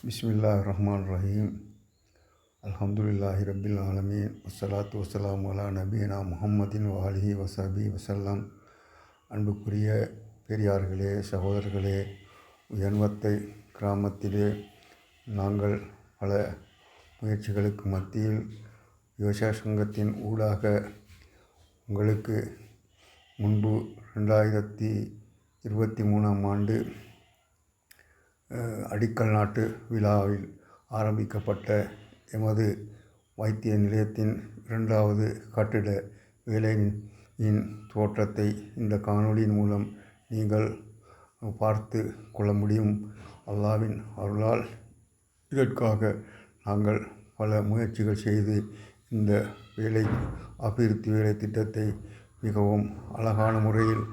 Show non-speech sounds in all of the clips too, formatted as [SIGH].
பிஸ்மில்லா ரஹ்மான் ரஹீம் அல்ஹம்துலில்லாஹி ரபில் ஆலமீன் வஸ்ஸலாத்து வசலாம் அலா நபீனா முஹம்மதின் வாலிஹி வசபி வசல்லாம் அன்புக்குரிய பெரியார்களே சகோதரர்களே உயர்வத்தை கிராமத்திலே நாங்கள் பல முயற்சிகளுக்கு மத்தியில் விவசாய சங்கத்தின் ஊடாக உங்களுக்கு முன்பு ரெண்டாயிரத்தி இருபத்தி மூணாம் ஆண்டு அடிக்கல் நாட்டு விழாவில் ஆரம்பிக்கப்பட்ட எமது வைத்திய நிலையத்தின் இரண்டாவது கட்டிட வேலையின் தோற்றத்தை இந்த காணொளியின் மூலம் நீங்கள் பார்த்து கொள்ள முடியும். அல்லாவின் அருளால் இதற்காக நாங்கள் பல முயற்சிகள் செய்து இந்த வேலை அபிவிருத்தி வேலை திட்டத்தை மிகவும் அழகான முறையில்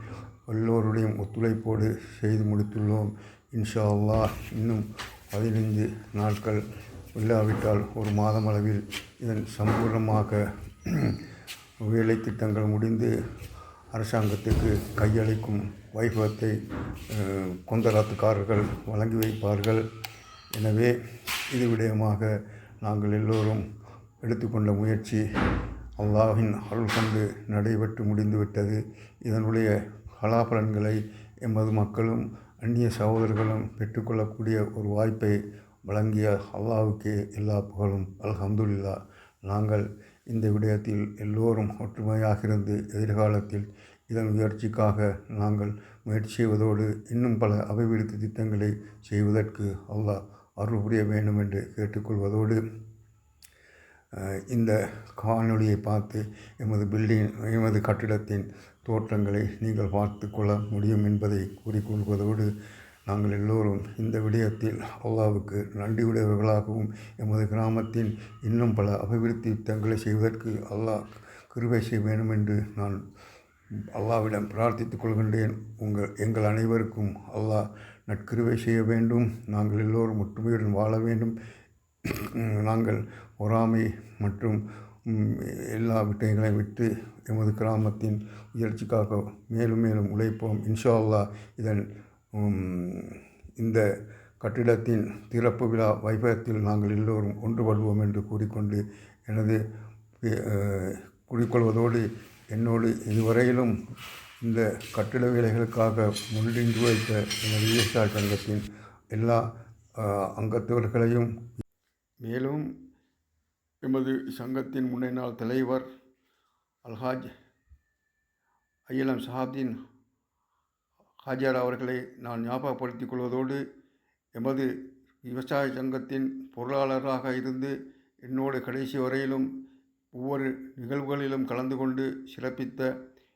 எல்லோருடையும் ஒத்துழைப்போடு செய்து முடித்துள்ளோம். இன்ஷா அல்லாஹ் இன்னும் பதினைந்து நாட்கள் இல்லாவிட்டால் ஒரு மாதம் அளவில் இதன் சம்பூர்ணமாக [CLEARS THROAT] வேலை திட்டங்கள் முடிந்து அரசாங்கத்துக்கு கையளிக்கும் வைபவத்தை கொந்தராத்துக்காரர்கள் வழங்கி வைப்பார்கள். எனவே இது விடயமாக நாங்கள் எல்லோரும் எடுத்துக்கொண்ட முயற்சி அல்லாஹின் அருள் கொண்டு நடைபெற்று முடிந்துவிட்டது. இதனுடைய கலாபலன்களை எமது மக்களும் அந்நிய சகோதரர்களும் பெற்றுக்கொள்ளக்கூடிய ஒரு வாய்ப்பை வழங்கிய அல்லாஹ்வுக்கே எல்லா புகழும். அல்ஹம்துல்லா நாங்கள் இந்த விடயத்தில் எல்லோரும் ஒற்றுமையாக இருந்து எதிர்காலத்தில் இதன் முயற்சிக்காக நாங்கள் முயற்சி செய்வதோடு இன்னும் பல அபிவிருத்தி திட்டங்களை செய்வதற்கு அல்லாஹ் அருள் புரிய வேண்டும் என்று கேட்டுக்கொள்வதோடு இந்த காணொளியை பார்த்து எமது பில்டிங் எமது கட்டிடத்தின் தோற்றங்களை நீங்கள் பார்த்து கொள்ள முடியும் என்பதை கூறிக்கொள்வதோடு நாங்கள் எல்லோரும் இந்த விடயத்தில் அல்லாவுக்கு நன்றியுடையவர்களாகவும் எமது கிராமத்தின் இன்னும் பல அபிவிருத்தி திட்டங்களை செய்வதற்கு அல்லாஹ் கிருபை செய்ய வேண்டும் என்று நான் அல்லாவிடம் பிரார்த்தித்துக் கொள்கின்றேன். உங்கள் எங்கள் அனைவருக்கும் அல்லாஹ் நட்கிருவை செய்ய வேண்டும். நாங்கள் எல்லோரும் ஒற்றுமையுடன் வாழ வேண்டும். நாங்கள் பொறாமை மற்றும் எல்லா விட்டயங்களையும் விட்டு எமது கிராமத்தின் உயர்ச்சிக்காக மேலும் மேலும் உழைப்போம். இன்ஷா அல்லாஹ் இதன் இந்த கட்டிடத்தின் திறப்பு விழா வைபவத்தில் நாங்கள் எல்லோரும் ஒன்றுபடுவோம் என்று கூறிக்கொண்டு எனது குறிக்கொள்வதோடு என்னோடு இதுவரையிலும் இந்த கட்டிட வேலைகளுக்காக முன்னின்று வைத்த எனது விவசாய சங்கத்தின் எல்லா அங்கத்தவர்களையும் மேலும் எமது சங்கத்தின் முன்னாள் தலைவர் அல்ஹாஜ் ஐயலம் சஹாப்தீன் ஹாஜியார் அவர்களை நான் ஞாபகப்படுத்திக் கொள்வதோடு எமது விவசாய சங்கத்தின் பொருளாளராக இருந்து என்னோடு கடைசி வரையிலும் ஒவ்வொரு நிகழ்வுகளிலும் கலந்து கொண்டு சிறப்பித்த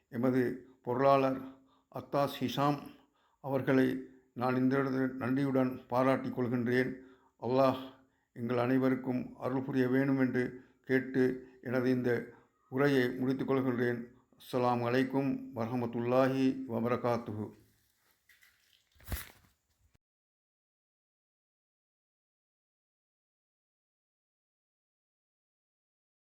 எமது பொருளாளர் அத்தாஸ் ஹிஷாம் அவர்களை நான் இந்த நன்றியுடன் பாராட்டிக் கொள்கின்றேன். அல்லாஹ் எங்கள் அனைவருக்கும் அருள் புரிய வேண்டும் என்று கேட்டு எனது இந்த உரையை முடித்துக் கொள்கின்றேன். அஸ்ஸலாமு அலைக்கும் வரஹமத்துல்லாஹி வபரகாத்துஹு.